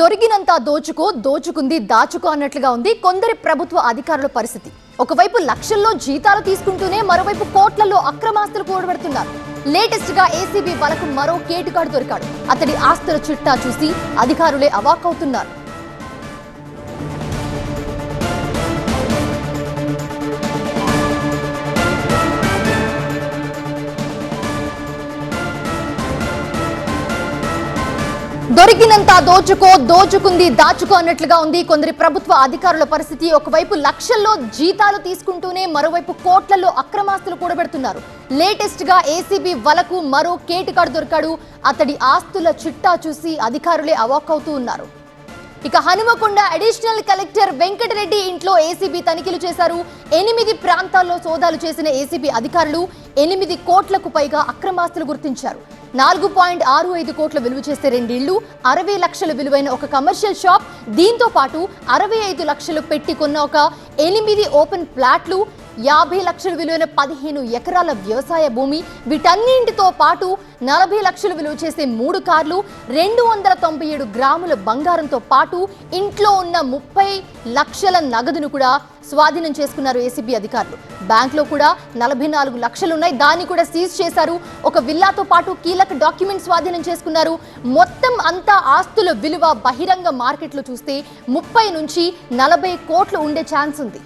దొరికినంత దోచుకో దోచుకుంది దాచుకో అన్నట్లుగా ఉంది కొందరి ప్రభుత్వ అధికారుల పరిస్థితి. ఒకవైపు లక్షల్లో జీతాలు తీసుకుంటూనే మరోవైపు కోట్లలో అక్రమాస్తులు కూడబెడుతున్నారు. లేటెస్ట్గా ఏసీబీ వాళ్ళకు మరో కేటుగాడు దొరికాడు. అతడి ఆస్తుల చిట్టా చూసి అధికారులే అవాక్కవుతున్నారు. దొరికినంత దోచుకో దోచుకుంది దాచుకో అన్నట్లుగా ఉంది. కొందరి ప్రభుత్వ అధికారుల పరిస్థితి ఒకవైపు లక్షల్లో జీతాలు తీసుకుంటూనే మరోవైపు కోట్లలో అక్రమాస్తులు కూడబెడుతున్నారు. లేటెస్ట్గా ఏసీబీ వలకు మరో కేటుకాడు దొరికాడు. అతడి ఆస్తుల చిట్టా చూసి అధికారులే అవాక్ అవుతూ ఉన్నారు. ఇక హనుమకొండ అడిషనల్ కలెక్టర్ వెంకటరెడ్డి ఇంట్లో ఏసీబీ తనిఖీలు చేశారు. ఎనిమిది ప్రాంతాల్లో సోదాలు చేసిన ఏసీబీ అధికారులు ఎనిమిది కోట్లకు పైగా అక్రమాస్తులు గుర్తించారు. నాలుగు పాయింట్ ఆరు ఐదు కోట్ల విలువ చేసే రెండిళ్ళు అరవై లక్షల విలువైన ఒక కమర్షియల్ షాప్ దీంతో పాటు అరవై ఐదు లక్షలు పెట్టి కొన్న ఒక ఎనిమిది ఓపెన్ ప్లాట్లు యాభై లక్షల విలువైన పదిహేను ఎకరాల వ్యవసాయ భూమి వీటన్నింటితో పాటు నలభై లక్షలు విలువ చేసే మూడు కార్లు రెండు వందల తొంభై ఏడు గ్రాముల బంగారంతో పాటు ఇంట్లో ఉన్న ముప్పై లక్షల నగదును కూడా స్వాధీనం చేసుకున్నారు ఏసీబీ అధికారులు. బ్యాంక్లో కూడా నలభై నాలుగు లక్షలు ఉన్నాయి. దాన్ని కూడా సీజ్ చేశారు. ఒక విల్లాతో పాటు కీలక డాక్యుమెంట్ స్వాధీనం చేసుకున్నారు. మొత్తం అంతా ఆస్తుల విలువ బహిరంగ మార్కెట్లో చూస్తే ముప్పై నుంచి నలభై కోట్లు ఉండే ఛాన్స్ ఉంది.